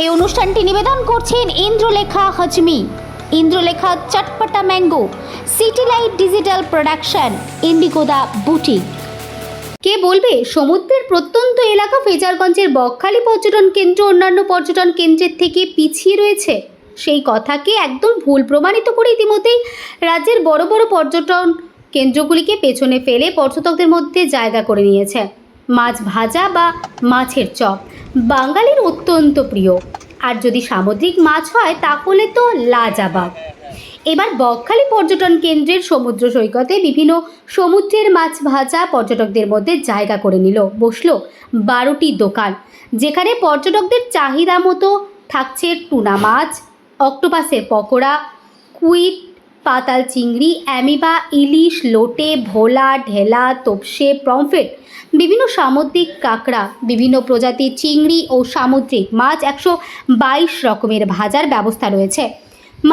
এই অনুষ্ঠানটি নিবেদন করছেন Indralekha হজমি। Indralekha চটপটা mango, city light digital production, ইন্ডিগোদা boutique. কে বলবে, সমুদ্রের প্রত্যন্ত এলাকা ফেজারগঞ্জের বকখালি পর্যটন কেন্দ্র, অন্যান্য পর্যটন কেন্দ্রের থেকে পিছিয়ে রয়েছে। সেই কথাকে একদম ভুল প্রমাণিত করে ইতিমধ্যেই রাজ্যের বড় বড় পর্যটন কেন্দ্রগুলিকে পেছনে ফেলে পর্যটকদের মধ্যে জায়গা করে নিয়েছে। মাছ ভাজা বা মাছের চপ। বাঙালির অত্যন্ত প্রিয়। আর যদি সামুদ্রিক মাছ হয়, তাহলে তো লাজাবাব। এবার বকখালি পর্যটন কেন্দ্রের সমুদ্র সৈকতে বিভিন্ন সমুদ্রের মাছ ভাজা পর্যটকদের মধ্যে জায়গা করে নিল, বসল বারোটি দোকান, যেখানে পর্যটকদের চাহিদা মতো থাকছে টুনা মাছ, অক্টোপাসের পকোড়া, কুইট পাতাল চিংড়ি, অ্যামিবা, ইলিশ, লোটে, ভোলা, ঢেলা, তোপসে প্রমফেট বিভিন্ন সামুদ্রিক কাঁকড়া, বিভিন্ন প্রজাতির চিংড়ি ও সামুদ্রিক মাছ একশো বাইশ রকমের ভাজার ব্যবস্থা রয়েছে।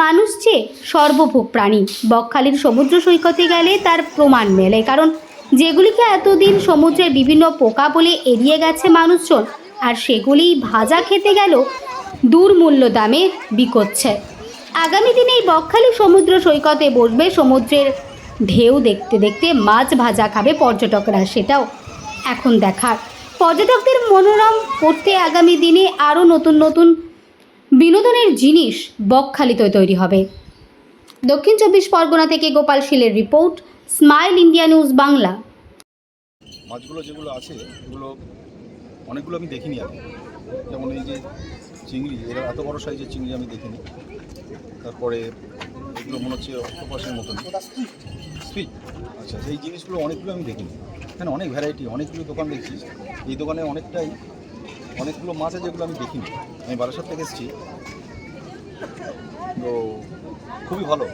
মানুষ যে সর্বভোগ প্রাণী, বকখালির সমুদ্র সৈকতে গেলে তার প্রমাণ মেলে, কারণ যেগুলিকে এতদিন সমুদ্রের বিভিন্ন পোকা বলে এড়িয়ে গেছে মানুষজন, আর সেগুলি ভাজা খেতে গেল দুর্মূল্য দামে বিকোচ্ছে। আগামী দিনে এই বকখালি সমুদ্র সৈকতে বসবে, সমুদ্রের ঢেউ দেখতে দেখতে মাছ ভাজা খাবে পর্যটকরা, সেটাও এখন দেখার। পর্যটকদের মনোরম করতে আগামী দিনে আরও নতুন নতুন বিনোদনের জিনিস বকখালিতে তৈরি হবে। দক্ষিণ চব্বিশ পরগনা থেকে Gopal শীলের report, smile India news Bangla. মাছগুলো যেগুলো আছে, এগুলো অনেকগুলো আমি দেখিনি আগে। যেমন এই যে চিংড়ি, এরা এত বড় সাইজের চিংড়ি আমি দেখিনি। তারপরে এগুলো মনে হচ্ছে অক্টোপাসের মতন। স্পিড আচ্ছা এই জিনিসগুলো অনেকগুলো আমি দেখিনি। এখানে অনেক ভ্যারাইটি অনেকগুলো দোকান দেখছি। এই দোকানে অনেকটাই, অনেকগুলো মাছ আছে যেগুলো আমি দেখিনি। আমি বারাসাত থেকে এসেছি। তো খুবই ভালো।